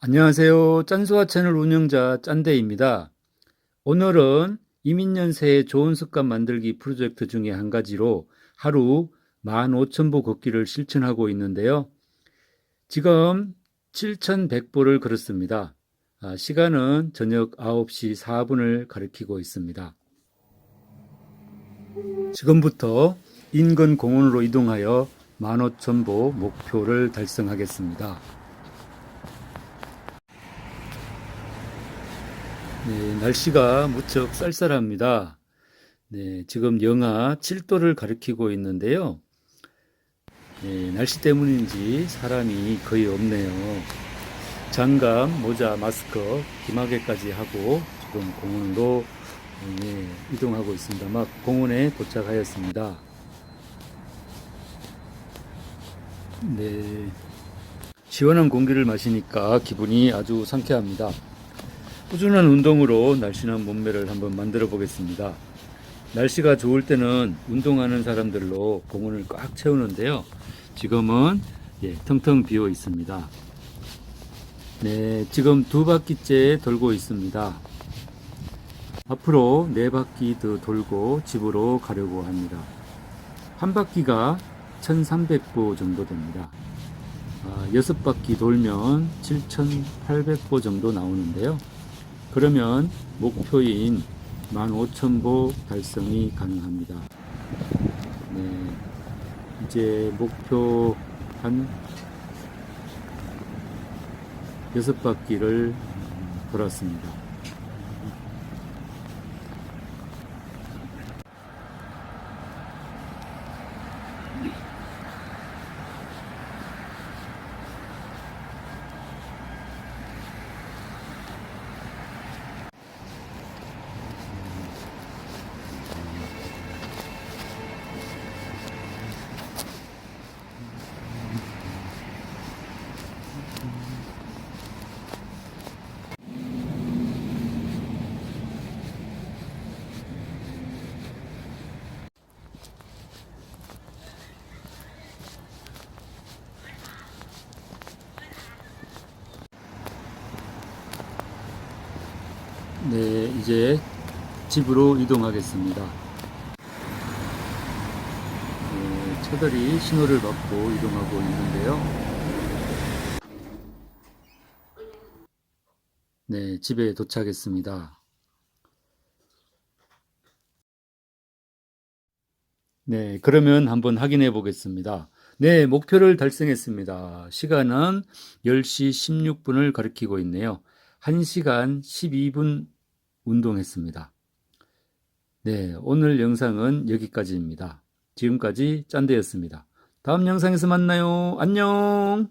안녕하세요. 짠수화 채널 운영자 짠데입니다. 오늘은 이민연세의 좋은 습관 만들기 프로젝트 중에 한 가지로 하루 15,000보 걷기를 실천하고 있는데요. 지금 7,100보를 걸었습니다. 아, 시간은 저녁 9시 4분을 가리키고 있습니다. 지금부터 인근 공원으로 이동하여 15,000보 목표를 달성하겠습니다. 네, 날씨가 무척 쌀쌀합니다. 네, 지금 영하 7도를 가리키고 있는데요. 네, 날씨 때문인지 사람이 거의 없네요. 장갑, 모자, 마스크, 기마개까지 하고 지금 공원으로 네, 이동하고 있습니다. 막 공원에 도착하였습니다. 네, 시원한 공기를 마시니까 기분이 아주 상쾌합니다. 꾸준한 운동으로 날씬한 몸매를 한번 만들어 보겠습니다. 날씨가 좋을 때는 운동하는 사람들로 공원을 꽉 채우는데요. 지금은 예, 텅텅 비어 있습니다. 네, 지금 두 바퀴째 돌고 있습니다. 앞으로 네 바퀴 더 돌고 집으로 가려고 합니다. 한 바퀴가 1300보 정도 됩니다. 아, 여섯 바퀴 돌면 7800보 정도 나오는데요. 그러면 목표인 15,000보 달성이 가능합니다. 네, 이제 목표 한 여섯 바퀴를 돌았습니다. 네, 이제 집으로 이동하겠습니다. 네, 차들이 신호를 받고 이동하고 있는데요. 네, 집에 도착했습니다. 네, 그러면 한번 확인해 보겠습니다. 네, 목표를 달성했습니다. 시간은 10시 16분을 가리키고 있네요. 1시간 12분 운동했습니다. 네, 오늘 영상은 여기까지입니다. 지금까지 짠데였습니다. 다음 영상에서 만나요. 안녕!